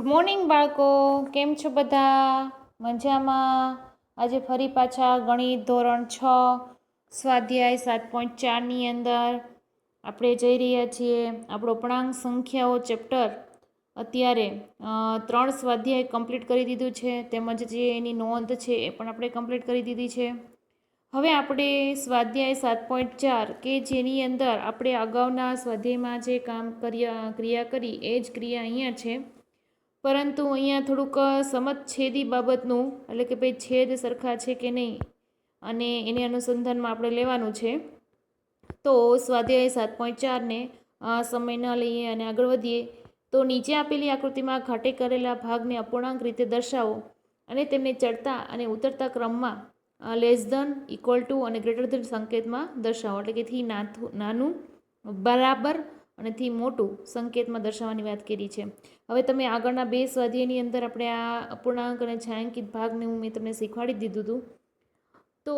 Good morning બાળકો. કેમ છો બધા? મજામાં? આજે ફરી પાછા ગણિત ધોરણ છ, સ્વાધ્યાય સાત પોઈન્ટ ચારની અંદર આપણે જઈ રહ્યા છીએ. આપણો પૂર્ણાંક સંખ્યાઓ ચેપ્ટર અત્યારે ત્રણ સ્વાધ્યાય કમ્પ્લીટ કરી દીધું છે. તેમજ જે એની નોંધ છે એ પણ આપણે કમ્પ્લીટ કરી દીધી છે. હવે આપણે સ્વાધ્યાય સાત પોઈન્ટ ચાર કે જેની અંદર આપણે અગાઉના સ્વાધ્યાયમાં જે કામ કર્યા, ક્રિયા કરી, એ જ ક્રિયા અહીંયા છે. પરંતુ અહીંયા થોડુંક સમજછેદી બાબતનું, એટલે કે ભાઈ છેદ સરખા છે કે નહીં, અને એને અનુસંધાનમાં આપણે લેવાનું છે. તો સ્વાધ્યાય સાત પોઈન્ટ ચારને સમય ન લઈએ અને આગળ વધીએ. તો નીચે આપેલી આકૃતિમાં ઘાટે કરેલા ભાગને અપૂર્ણાંક રીતે દર્શાવો અને તેમને ચડતા અને ઉતરતા ક્રમમાં લેસ ધન ઇક્વલ ટુ અને ગ્રેટર ધન સંકેતમાં દર્શાવો. એટલે કે થી નાનું, બરાબર અને થી મોટું સંકેતમાં દર્શાવવાની વાત કરી છે. હવે તમે આગળના બે સ્વાધ્યાયની અંદર આપણે આ અપૂર્ણાંક અને છાંયાંકિત ભાગને હું મેં તમને શીખવાડી દીધું હતું. તો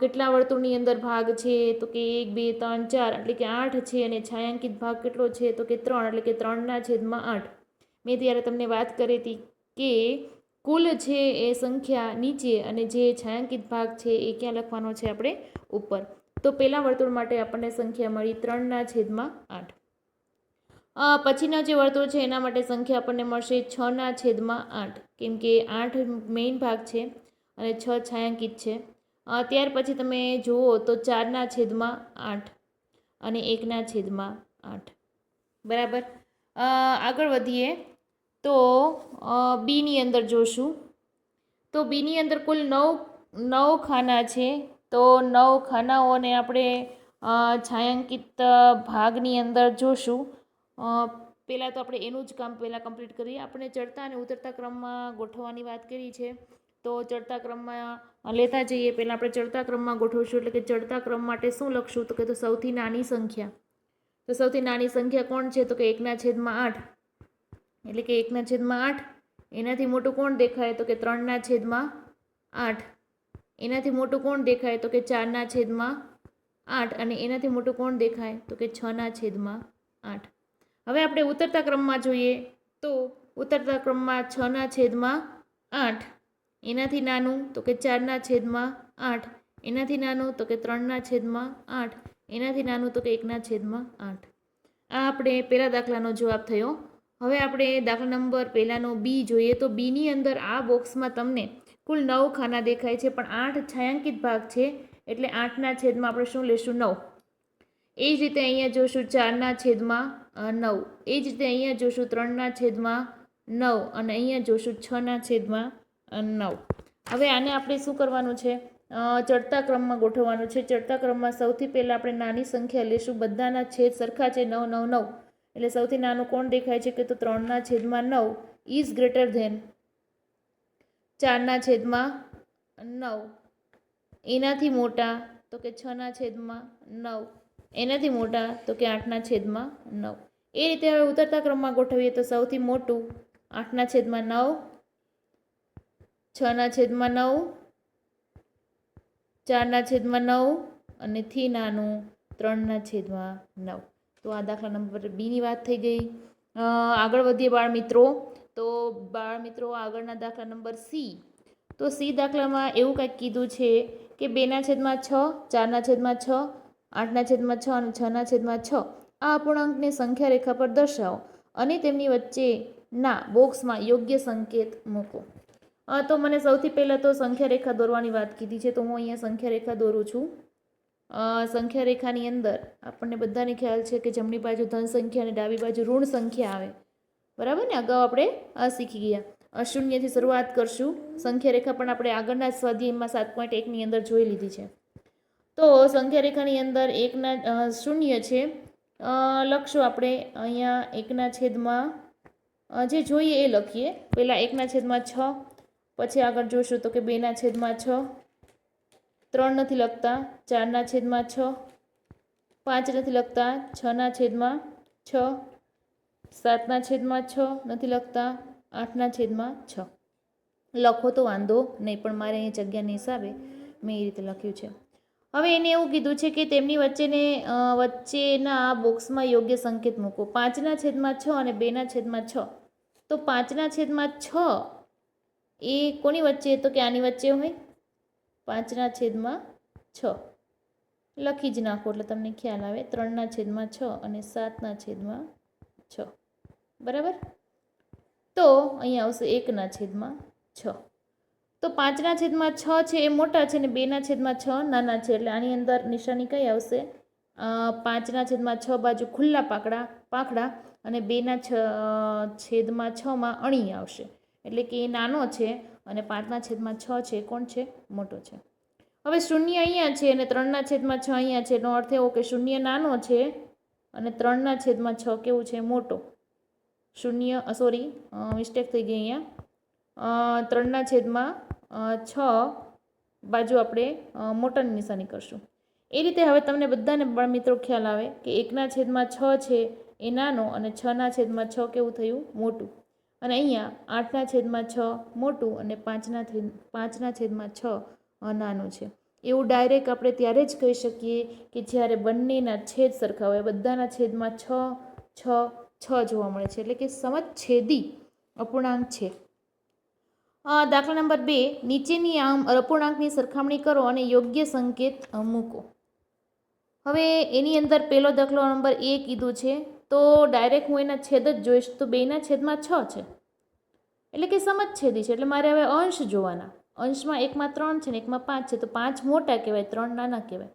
કેટલા વર્તુળની અંદર ભાગ છે? તો કે એક, બે, ત્રણ, ચાર, એટલે કે આઠ છે અને છાંયાંકિત ભાગ કેટલો છે? તો કે ત્રણ, એટલે કે ત્રણના છેદમાં આઠ. મેં ત્યારે તમને વાત કરી હતી કે કુલ છે એ સંખ્યા નીચે અને જે છાંયાંકિત ભાગ છે એ ક્યાં લખવાનો છે આપણે ઉપર. તો પહેલાં વર્તુળ માટે આપણને સંખ્યા મળી ત્રણના છેદમાં આઠ. પછીના જે વર્તુળ છે એના માટે સંખ્યા આપણને મળશે છના છેદમાં આઠ, કેમ કે આઠ મેઇન ભાગ છે અને છ છાંયાંકિત છે. ત્યાર પછી તમે જુઓ તો ચારના છેદમાં આઠ અને એકના છેદમાં આઠ. બરાબર? આગળ વધીએ તો બીની અંદર જોશું. તો બીની અંદર કુલ નવ નવ ખાના છે તો નવ ખાનાઓને આપણે છાંયાંકિત ભાગની અંદર જોશું. પહેલાં તો આપણે એનું જ કામ પહેલાં કમ્પ્લીટ કરીએ. આપણે ચડતા અને ઉતરતા ક્રમમાં ગોઠવવાની વાત કરી છે. તો ચડતા ક્રમમાં લેતા જઈએ. પહેલાં આપણે ચડતા ક્રમમાં ગોઠવીશું એટલે કે ચડતા ક્રમ માટે શું લખશું? તો કે તો સૌથી નાની સંખ્યા. તો સૌથી નાની સંખ્યા કોણ છે? તો કે એકના છેદમાં આઠ. એટલે કે એકના છેદમાં આઠ. એનાથી મોટું કોણ દેખાય? તો કે ત્રણના છેદમાં આઠ. એનાથી મોટું કોણ દેખાય? તો કે ચારના છેદમાં આઠ. અને એનાથી મોટું કોણ દેખાય? તો કે છના છેદમાં આઠ. હવે આપણે ઉતરતા ક્રમમાં જોઈએ તો ઉતરતા ક્રમમાં છના છેદમાં આઠ. એનાથી નાનું તો કે ચારના છેદમાં આઠ. એનાથી નાનું તો કે ત્રણના છેદમાં આઠ. એનાથી નાનું તો કે એકના છેદમાં આઠ. આ આપણે પહેલા દાખલાનો જવાબ થયો. હવે આપણે દાખલા નંબર પહેલાંનો બી જોઈએ તો બીની અંદર આ બોક્સમાં તમને કુલ નવ ખાના દેખાય છે, પણ આઠ છાંયાંકિત ભાગ છે, એટલે આઠના છેદમાં આપણે શું લેશું? નવ. એ જ રીતે અહીંયા જોશું ચારના છેદમાં નવ. એ જ રીતે અહીંયા જોશું ત્રણના છેદમાં, નવ. અને અહીંયા જોશું છના છેદમાં નવ. હવે આને આપણે શું કરવાનું છે? ચડતા ક્રમમાં ગોઠવવાનું છે. ચડતા ક્રમમાં સૌથી પહેલાં આપણે નાની સંખ્યા લેશું. બધાના છેદ સરખા છે, નવ નવ નવ. એટલે સૌથી નાનું કોણ દેખાય છે કે તો ત્રણના છેદમાં નવ. ઇઝ ગ્રેટર ધેન ચારના છેદમાં નવ. એનાથી મોટા તો કે છના છેદમાં નવ. એનાથી મોટા તો કે આઠના છેદમાં નવ. એ રીતે હવે ઉતરતા ક્રમમાં ગોઠવીએ તો સૌથી મોટું આઠના છેદમાં નવ, છના છેદમાં નવ, ચારના છેદમાં નવ અને થી નાનું ત્રણના છેદમાં નવ. તો આ દાખલા નંબર બીની વાત થઈ ગઈ. આગળ વધીએ બાળ મિત્રો. તો બાળ મિત્રો, આગળના દાખલા નંબર સી. તો સી દાખલામાં એવું કંઈક કીધું છે કે બેના છેદમાં છ, ચારના છેદમાં છ, આઠના છેદમાં છ અને છના છેદમાં છ. આ અપૂર્ણાંકને સંખ્યા રેખા પર દર્શાવો અને તેમની વચ્ચેના બોક્સમાં યોગ્ય સંકેત મૂકો. તો મને સૌથી પહેલાં તો સંખ્યા રેખા દોરવાની વાત કીધી છે, તો હું અહીંયા સંખ્યા રેખા દોરું છું. સંખ્યા રેખાની અંદર આપણને બધાને ખ્યાલ છે કે જમણી બાજુ ધન સંખ્યા અને ડાબી બાજુ ઋણ સંખ્યા આવે. બરાબર ને? અગાઉ આપણે આ શીખી ગયા. શૂન્યથી શરૂઆત કરશું. સંખ્યા રેખા પણ આપણે આગળના સ્વાધ્યાયમાં સાત પોઈન્ટ એકની અંદર જોઈ લીધી છે. તો સંખ્યા રેખાની અંદર એકના શૂન્ય છે. લખશું આપણે અહીંયા એકના છેદમાં જે જોઈએ એ લખીએ. પહેલાં એકના છેદમાં છ, પછી આગળ જોશું તો કે બેના છેદમાં છ, ત્રણ નથી લખતા, ચારના છેદમાં છ, પાંચ નથી લખતા છના છેદમાં છ સાતના છેદમાં છ નથી લખતા, આઠના છેદમાં છ. લખો તો વાંધો નહીં, પણ મારે અહીં જગ્યાને હિસાબે મેં એ રીતે લખ્યું છે. હવે એને એવું કીધું છે કે તેમની વચ્ચેને વચ્ચેના બોક્સમાં યોગ્ય સંકેત મૂકો. પાંચના છેદમાં છ અને બેના છેદમાં છ. તો પાંચના છેદમાં છ એ કોની વચ્ચે તો કે આની વચ્ચે હોય? પાંચના છેદમાં છ. લખી જ નાખો એટલે તમને ખ્યાલ આવે. ત્રણના છેદમાં છ અને સાતના છેદમાં છ. બરાબર? તો અહીંયા આવશે એકના છેદમાં છ. તો પાંચના છેદમાં છ છે એ મોટા છે ને બેના છેદમાં છ નાના છે, એટલે આની અંદર નિશાની કઈ આવશે? પાંચના છેદમાં છ બાજુ ખુલ્લા પાકડા, પાંખડા અને બેના છ છેદમાં છમાં અણી આવશે. એટલે કે એ નાનો છે અને પાંચના છેદમાં છ છે કોણ છે? મોટો છે. હવે શૂન્ય અહીંયા છે અને ત્રણના છેદમાં છ અહીંયા છે, એનો અર્થ એવો કે શૂન્ય નાનો છે અને ત્રણના છેદમાં છ કેવું છે? મોટો. શૂન્ય સોરી મિસ્ટેક થઈ ગઈ અહીંયા. ત્રણના છેદમાં છ બાજુ આપણે મોટાની નિશાની કરશું. એ રીતે હવે તમને બધાને પણ મિત્રો ખ્યાલ આવે કે એકના છેદમાં છ છે એ નાનો અને છના છેદમાં છ કેવું થયું? મોટું. અને અહીંયા આઠના છેદમાં છ મોટું અને પાંચના પાંચના છેદમાં છ નાનું છે. એવું ડાયરેક્ટ આપણે ત્યારે જ કહી શકીએ કે જ્યારે બંનેના છેદ સરખા હોય, બધાના છેદમાં છ છ છ જોવા મળે છે. એટલે કે સમછેદી અપૂર્ણાંક છે. દાખલા નંબર બે, નીચેની આમ અપૂર્ણાંકની સરખામણી કરો અને યોગ્ય સંકેત મૂકો. હવે એની અંદર પહેલો દાખલો નંબર એ કીધું છે. તો ડાયરેક્ટ હું એના છેદ જ જોઈશ. તો બેના છેદમાં છ છે. એટલે કે સમજછેદી છે. એટલે મારે હવે અંશ જોવાના. અંશમાં એકમાં ત્રણ છે ને એકમાં પાંચ છે, તો પાંચ મોટા કહેવાય, ત્રણ નાના કહેવાય.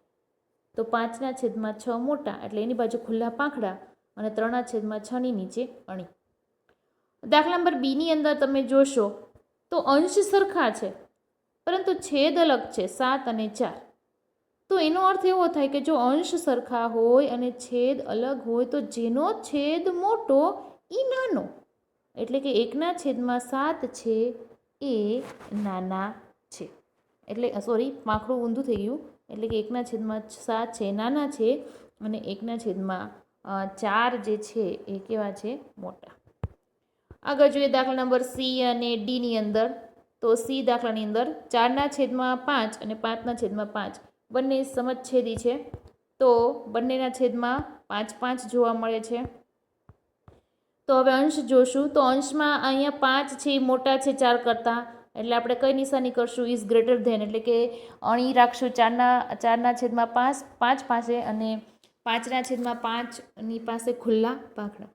તો પાંચના છેદમાં છ મોટા, એટલે એની બાજુ ખુલ્લા પાંખડા અને ત્રણના છેદમાં છની નીચે અણી. દાખલા નંબર બીની અંદર તમે જોશો, તો અંશ સરખા છે, પરંતુ છેદ અલગ છે, સાત અને ચાર. તો એનો અર્થ એવો થાય કે જો અંશ સરખા હોય અને છેદ અલગ હોય, તો જેનો છેદ મોટો એ નાનો. એટલે કે એકના છેદમાં સાત છે એ નાના છે. એટલે સોરી પાંખડું ઊંધું થઈ ગયું. એટલે કે એકના છેદમાં સાત છે, નાના છે અને એકના છેદમાં ચાર જે છે એ કેવા છે? મોટા. આગળ જોઈએ દાખલા નંબર સી અને ડીની અંદર. તો સી દાખલાની અંદર ચારના છેદમાં પાંચ અને પાંચના છેદમાં પાંચ. બંને સમજછેદી છે. તો બંનેના છેદમાં પાંચ પાંચ જોવા મળે છે. તો હવે અંશ જોશું. તો અંશમાં અહીંયા પાંચ છે, એ મોટા છે ચાર કરતાં. એટલે આપણે કઈ નિશાની કરશું? Is greater than. એટલે કે અણી રાખશું. ચારના ચારના છેદમાં પાંચ પાંચ પાસે અને પાંચના છેદમાં પાંચની પાસે ખુલ્લા પાંખડા.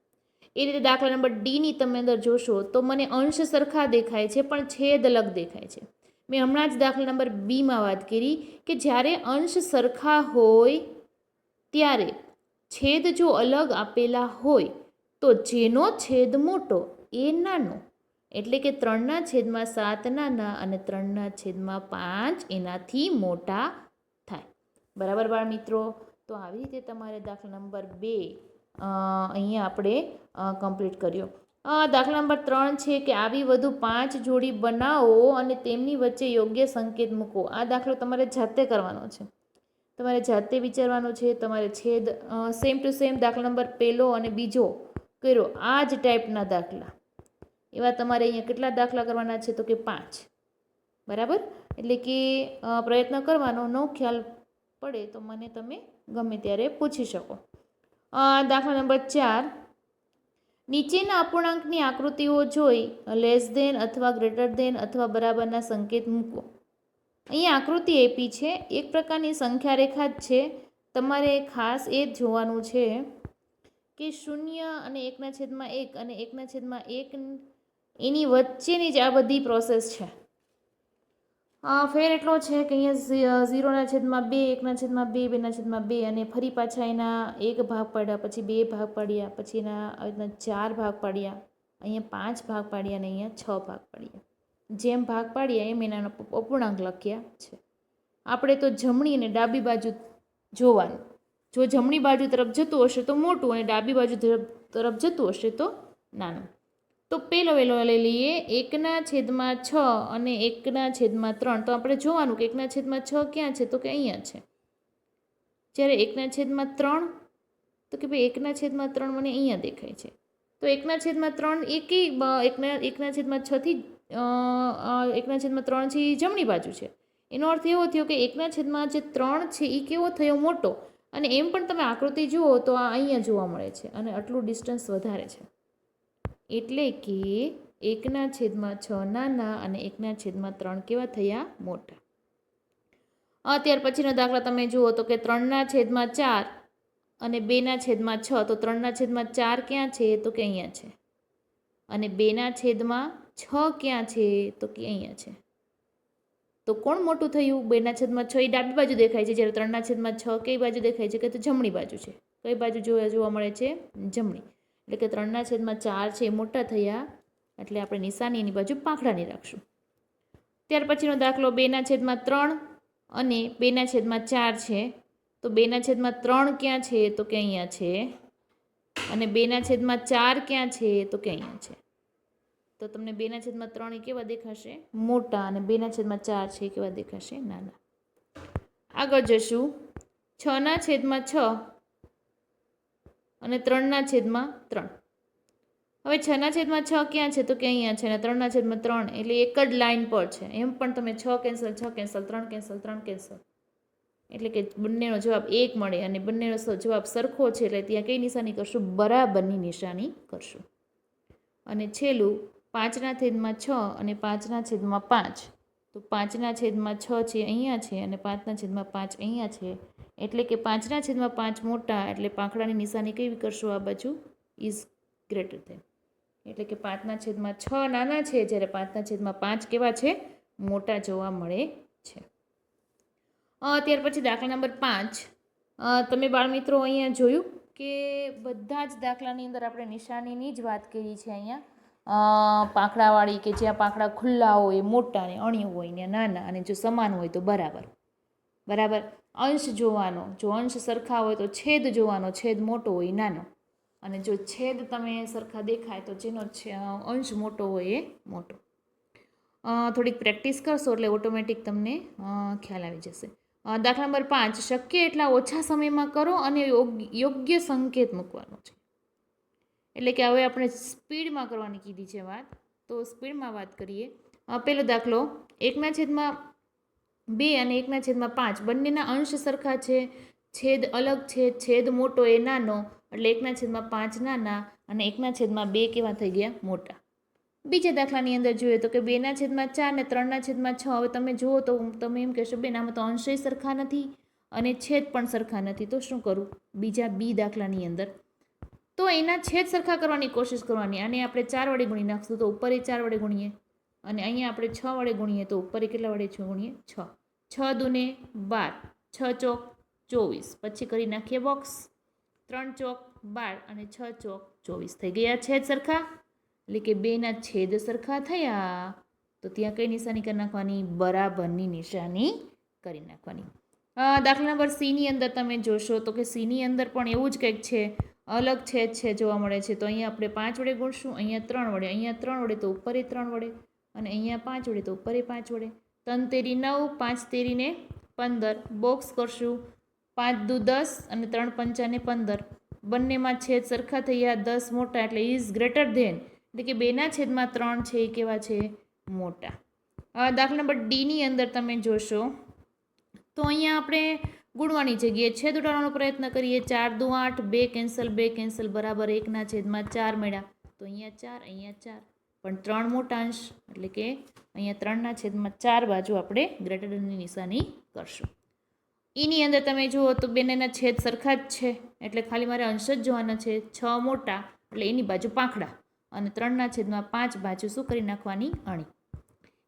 એ રીતે દાખલા નંબર ડીની તમે અંદર જોશો તો મને અંશ સરખા દેખાય છે, પણ છેદ અલગ દેખાય છે. મેં હમણાં જ દાખલા નંબર બીમાં વાત કરી કે જ્યારે અંશ સરખા હોય ત્યારે છેદ જો અલગ આપેલા હોય તો જેનો છેદ મોટો એ નાનો. એટલે કે ત્રણના છેદમાં સાત નાના અને ત્રણના છેદમાં પાંચ એનાથી મોટા થાય. બરાબર બાળ મિત્રો તો આવી રીતે તમારે દાખલા નંબર બે અહીંયા આપણે કમ્પ્લીટ કર્યો. દાખલા નંબર ત્રણ છે કે આવી વધુ પાંચ જોડી બનાવો અને તેમની વચ્ચે યોગ્ય સંકેત મૂકો. આ દાખલો તમારે જાતે કરવાનો છે. તમારે જાતે વિચારવાનો છે. તમારે છેદ સેમ ટુ સેમ દાખલા નંબર પહેલો અને બીજો. કર્યો. આ જ ટાઈપના દાખલા. એવા તમારે અહીંયા કેટલા દાખલા કરવાના છે તો કે પાંચ. બરાબર? એટલે કે પ્રયત્ન કરવાનો, ન ખ્યાલ પડે તો મને તમે ગમે ત્યારે પૂછી શકો. દાખલા નંબર ચાર. નીચેના અપૂર્ણાંકની આકૃતિઓ જોઈ લેસ દેન અથવા ગ્રેટર દેન અથવા બરાબરના સંકેત મૂકો. અહીં આકૃતિ આપી છે. એક પ્રકારની સંખ્યા રેખા જ છે. તમારે ખાસ એ જ જોવાનું છે. કે શૂન્ય અને એકના છેદમાં એક અને એકના છેદમાં એક એની વચ્ચેની જ આ બધી પ્રોસેસ છે. ફેર એટલો છે કે અહીંયા ઝીરોના છેદમાં બે, એકના છેદમાં બે, બેના છેદમાં બે અને ફરી પાછા એના એક ભાગ પાડ્યા, પછી બે ભાગ પાડ્યા, પછી એના રીતના ચાર ભાગ પાડ્યા, અહીંયા પાંચ ભાગ પાડ્યા અને અહીંયા છ ભાગ પાડ્યા. જેમ ભાગ પાડ્યા એમ એના અપૂર્ણાંક લખ્યા છે. આપણે તો જમણી અને ડાબી બાજુ જોવાનું. જો જમણી બાજુ તરફ જતું હશે તો મોટું અને ડાબી બાજુ તરફ જતું હશે તો નાનું. તો પેલો વેલો લઈ લઈએ એકના છેદમાં છ અને એકના છેદમાં ત્રણ. તો આપણે જોવાનું કે એકના છેદમાં છ ક્યાં છે? તો કે અહીંયા છે. જ્યારે એકના છેદમાં ત્રણ, તો કે ભાઈ એકના છેદમાં ત્રણ મને અહીંયા દેખાય છે. તો એકના છેદમાં ત્રણ એકી એકના એકના છેદમાં છથી એકના છેદમાં ત્રણ છે એ જમણી બાજુ છે. એનો અર્થ એવો થયો કે એકના છેદમાં જે ત્રણ છે એ કેવો થયો? મોટો. અને એમ પણ તમે આકૃતિ જુઓ તો આ અહીંયા જોવા મળે છે અને આટલું ડિસ્ટન્સ વધારે છે. એટલે કે એકના છેદમાં છ નાના અને એકના છેદમાં ત્રણ કેવા થયા? મોટા. ત્યાર પછીનો દાખલા તમે જુઓ તો કે ત્રણના છેદમાં ચાર અને બેના છેદમાં છ, તો ત્રણના છેદમાં ચાર ક્યાં છે? તો કે અહીંયા છે. અને બેના છેદમાં છ ક્યાં છે? તો કે અહીંયા છે. તો કોણ મોટું થયું? બેના છેદમાં છ, એ ડાબી બાજુ દેખાય છે. જ્યારે ત્રણના છેદમાં છ, કઈ બાજુ દેખાય છે? કે તો જમણી બાજુ છે. કઈ બાજુ જોવા જોવા મળે છે? જમણી. એટલે કે ત્રણના છેદમાં ચાર છે, એ મોટા થયા. એટલે આપણે નિશાની એની બાજુ પાંખડાની રાખશું. ત્યાર પછીનો દાખલો, બેના છેદમાં ત્રણ અને બેના છેદમાં ચાર છે. તો બેના છેદમાં ત્રણ ક્યાં છે? તો કે અહીંયા છે. અને બેના છેદમાં ચાર ક્યાં છે? તો કે અહીંયા છે. તો તમને બેના છેદમાં ત્રણ કેવા દેખાશે? મોટા અને બેના છેદમાં ચાર છે એ કેવા દેખાશે? નાના. આગળ જશું. છના છેદમાં છ અને ત્રણના છેદમાં ત્રણ. હવે છના છેદમાં છ ક્યાં છે? તો કે અહીંયા છે અને ત્રણના છેદમાં ત્રણ એટલે એક જ લાઇન પર છે. એમ પણ તમે છ કેન્સલ છ કેન્સલ, ત્રણ કેન્સલ ત્રણ કેન્સલ. એટલે કે બંનેનો જવાબ એક મળે અને બંનેનો જવાબ સરખો છે એટલે ત્યાં કઈ નિશાની કરશું? બરાબરની નિશાની કરશું. અને છેલ્લું પાંચના છેદમાં છ અને પાંચના છેદમાં પાંચ. તો પાંચના છેદમાં છ છે અહીંયા છે અને પાંચના છેદમાં પાંચ અહીંયા છે. એટલે કે પાંચના છેદમાં પાંચ મોટા એટલે પાંખડાની નિશાની કેવી કરશું આ બાજુ? Is greater than. એટલે કે પાંચના છેદમાં છ નાના છે જ્યારે પાંચના છેદમાં પાંચ કેવા છે? મોટા જોવા મળે છે. ત્યાર પછી દાખલા નંબર પાંચ. તમે બાળમિત્રો અહીંયા જોયું કે બધા જ દાખલાની અંદર આપણે નિશાનીની જ વાત કરી છે અહીંયા. પાંખડાવાળી કે જ્યાં પાંખડા ખુલ્લા હોય, મોટા ને અણ્યું હોય ને નાના અને જો સમાન હોય તો બરાબર. બરાબર? અંશ જોવાનો, જો અંશ સરખા હોય તો છેદ જોવાનો, છેદ મોટો હોય નાનો. અને જો છેદ તમે સરખા દેખાય તો જેનો અંશ મોટો હોય એ મોટો. થોડીક પ્રેક્ટિસ કરશો એટલે ઓટોમેટિક તમને ખ્યાલ આવી જશે. દાખલા નંબર પાંચ, શક્ય એટલા ઓછા સમયમાં કરો અને યોગ- યોગ્ય સંકેત મૂકવાનો છે. એટલે કે હવે આપણે સ્પીડમાં કરવાની કીધી છે વાત. તો સ્પીડમાં વાત કરીએ. પહેલો દાખલો. એકના છેદમાં બે અને એકના છેદમાં પાંચ. બંનેના અંશ સરખા છે. છેદ અલગ છે. છેદ મોટો એ નાનો. એટલે એકના છેદમાં પાંચ નાના અને એકના છેદમાં બે કેવા થઈ ગયા? મોટા. બીજા દાખલાની અંદર જોઈએ તો કે બેના છેદમાં ચાર ને ત્રણના છેદમાં છ. હવે તમે જુઓ તો તમે એમ કહેશો, બેન, આમાં તો અંશય સરખા નથી અને છેદ પણ સરખા નથી. તો શું કરું? બીજા બી દાખલાની અંદર. તો એના છેદ સરખા કરવાની કોશિશ કરવાની. અને આપણે ચાર વડે ગુણી નાખશું તો ઉપર એ ચાર વડે ગુણીએ. અને અહીંયા આપણે છ વડે ગુણીએ તો ઉપર એ કેટલા વડે છ? ગુણીએ છ. છ દુને બાર. છ ચોક ચોવીસ. પછી કરી નાખીએ બોક્સ. ત્રણ ચોક બાર અને છ ચોક ચોવીસ. થઈ ગયા છેદ સરખા? એટલે કે બેના છેદ સરખા થયા. તો ત્યાં કઈ નિશાની કરી નાખવાની? બરાબરની નિશાની કરી નાખવાની. દાખલા નંબર સીની અંદર તમે જોશો તો કે સીની અંદર પણ એવું જ કંઈક છે. અલગ છેદ છે જોવા મળે છે. તો અહીંયા આપણે પાંચ વડે ગુણશું, અહીંયા ત્રણ વડે, અહીંયા ત્રણ વડે તો ઉપર એ ત્રણ વડે અને અહીંયા પાંચ વડે તો ઉપર એ પાંચ વડે. ત્રણ તેરી નવ, પાંચ તેરીને પંદર. બોક્સ કરશું. પાંચ દુ દસ અને ત્રણ પંચાને પંદર. બંનેમાં છેદ સરખા થયા, દસ મોટા એટલે ઇઝ ગ્રેટર ધેન. એટલે કે બેના છેદમાં ત્રણ છે એ કેવા છે? મોટા. દાખલા નંબર ડીની અંદર તમે જોશો. તો અહીંયા આપણે ગુણવાની જગ્યાએ છેદ ઉડાડવાનો પ્રયત્ન કરીએ. ચાર દુ આઠ, બે કેન્સલ બે કેન્સલ, બરાબર એકના છેદમાં ચાર મળ્યા. તો અહીંયા ચાર અહીંયા ચાર. પણ ત્રણ મોટા અંશ, એટલે કે અહીંયા ત્રણના છેદમાં ચાર બાજુ આપણે ગ્રેટરની નિશાની કરશું. એની અંદર તમે જુઓ તો બંનેના છેદ સરખા જ છે. એટલે ખાલી મારે અંશ જ જોવાના છે. છ મોટા, એટલે એની બાજુ પાંખડા. અને ત્રણના છેદમાં પાંચ બાજુ શું કરી નાખવાની? અણી.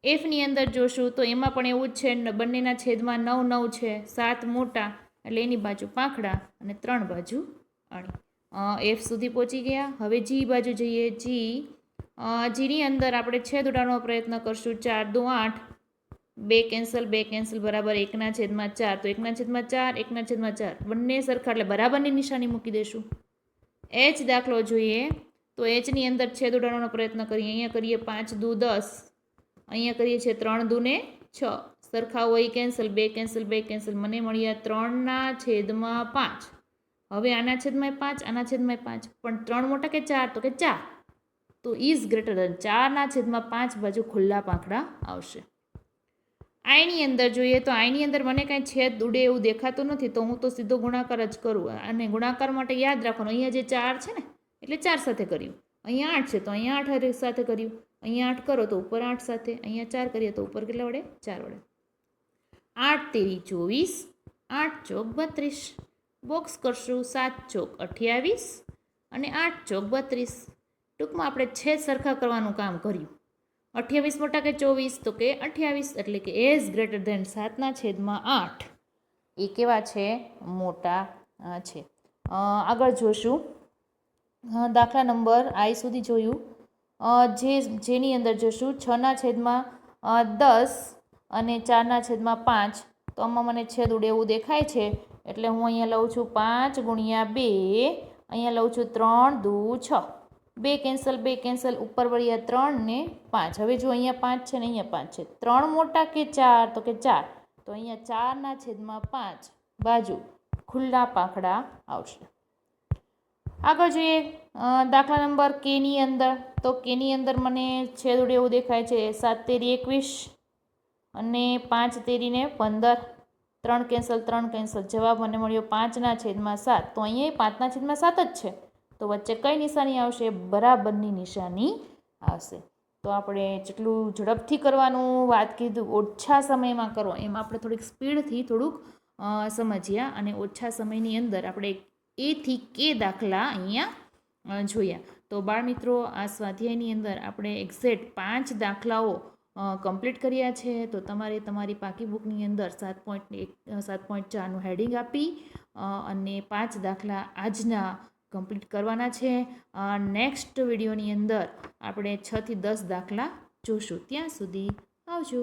એફની અંદર જોશું તો એમાં પણ એવું જ છે બંનેના છેદમાં નવ નવ છે, સાત મોટા, એટલે એની બાજુ પાંખડા અને ત્રણ બાજુ અણી. એફ સુધી પહોંચી ગયા. હવે જી બાજુ જઈએ. જી જીની અંદર આપણે છેદ ઉડાડવાનો પ્રયત્ન કરશું. ચાર દો આઠ. બે કેન્સલ બે કેન્સલ બરાબર એકના છેદમાં ચાર. તો એકના છેદમાં ચાર, એકના છેદમાં ચાર. બંને સરખા, એટલે બરાબરની નિશાની મૂકી દઈશું એચ દાખલો જોઈએ. તો એચની અંદર છેદ ઉડાડવાનો પ્રયત્ન કરીએ. અહીંયા કરીએ પાંચ, દુ દસ. અહીંયા કરીએ છીએ ત્રણ દૂને છ. સરખા હોય કેન્સલ, બે કેન્સલ બે કેન્સલ. મને મળ્યા ત્રણના છેદમાં પાંચ. હવે આના છેદમાં પાંચ, આના છેદમાં પાંચ. પણ ત્રણ મોટા કે ચાર? તો કે ચાર. તો ઇઝ ગ્રેટર દેન ચારના છેદમાં પાંચ બાજુ ખુલ્લા પાંખડા આવશે. આઈની અંદર જોઈએ તો આઈની અંદર મને કાંઈ છેદ ઉડે એવું દેખાતું નથી, તો હું તો સીધો ગુણાકાર જ કરું. અને ગુણાકાર માટે યાદ રાખવાનું. અહીંયા જે ચાર છે ને, એટલે ચાર સાથે કર્યું. અહીંયા આઠ છે, તો અહીંયા આઠ સાથે કર્યું. અહીંયા આઠ કરો તો ઉપર આઠ સાથે, અહીંયા ચાર કરીએ તો ઉપર કેટલા વડે ચાર વડે આઠ તેરી ચોવીસ, આઠ ચોક બત્રીસ. બોક્સ કરશું સાત ચોક અઠ્યાવીસ અને આઠ ચોક બત્રીસ. ટૂંકમાં આપણે છેદ સરખા કરવાનું કામ કર્યું. અઠ્યાવીસ મોટા કે ચોવીસ? તો કે અઠ્યાવીસ, એટલે કે એઝ ગ્રેટર ધેન સાતના છેદમાં આઠ. એ કેવા છે? મોટા છે. આગળ જોશું. દાખલા નંબર આઈ સુધી જોયું. જે, જેની અંદર જોશું, છના છેદમાં દસ અને ચારના છેદમાં પાંચ. તો આમાં મને છેદ ઉડે એવું દેખાય છે. એટલે હું અહીંયા લઉં છું પાંચ ગુણ્યા બે. અહીંયા લઉં છું ત્રણ, દૂ, છ. બે કેન્સલ બે કેન્સલ, ઉપર વળ્યા ત્રણ ને પાંચ. હવે જો અહીંયા પાંચ છે ને અહીંયા પાંચ છે. ત્રણ મોટા કે ચાર? તો કે ચાર. તો અહીંયા ચારના છેદમાં પાંચ. બાજુ ખુલ્લા પાંખડા આવશે. આગળ જોઈએ. દાખલા નંબર કેની અંદર. તો કેની અંદર મને છેદુડે એવું દેખાય છે. સાત તેરી એકવીસ અને પાંચ તેરીને પંદર. ત્રણ કેન્સલ ત્રણ કેન્સલ. જવાબ મને મળ્યો પાંચના છેદમાં સાત. તો અહીંયા પાંચના છેદમાં સાત જ છે. તો વચ્ચે કઈ નિશાની આવશે? બરાબરની નિશાની આવશે. તો આપણે જેટલું ઝડપથી કરવાનું વાત કીધું, ઓછા સમયમાં કરો. એમ આપણે થોડીક સ્પીડથી થોડુંક સમજ્યા અને ઓછા સમયની અંદર આપણે એથી કે દાખલા અહીંયા જોયા તો બાળમિત્રો આ સ્વાધ્યાયની અંદર આપણે એક્ઝેક્ટ પાંચ દાખલાઓ કમ્પ્લીટ કર્યા છે. તો તમારે તમારી પાકી બુકની અંદર સાત પોઈન્ટ એક સાત પોઈન્ટ ચારનું હેડિંગ આપી અને પાંચ દાખલા આજના કમ્પ્લીટ કરવાના છે. નેક્સ્ટ વિડીયોની અંદર આપણે છથી દસ દાખલા જોશું. ત્યાં સુધી આવજો.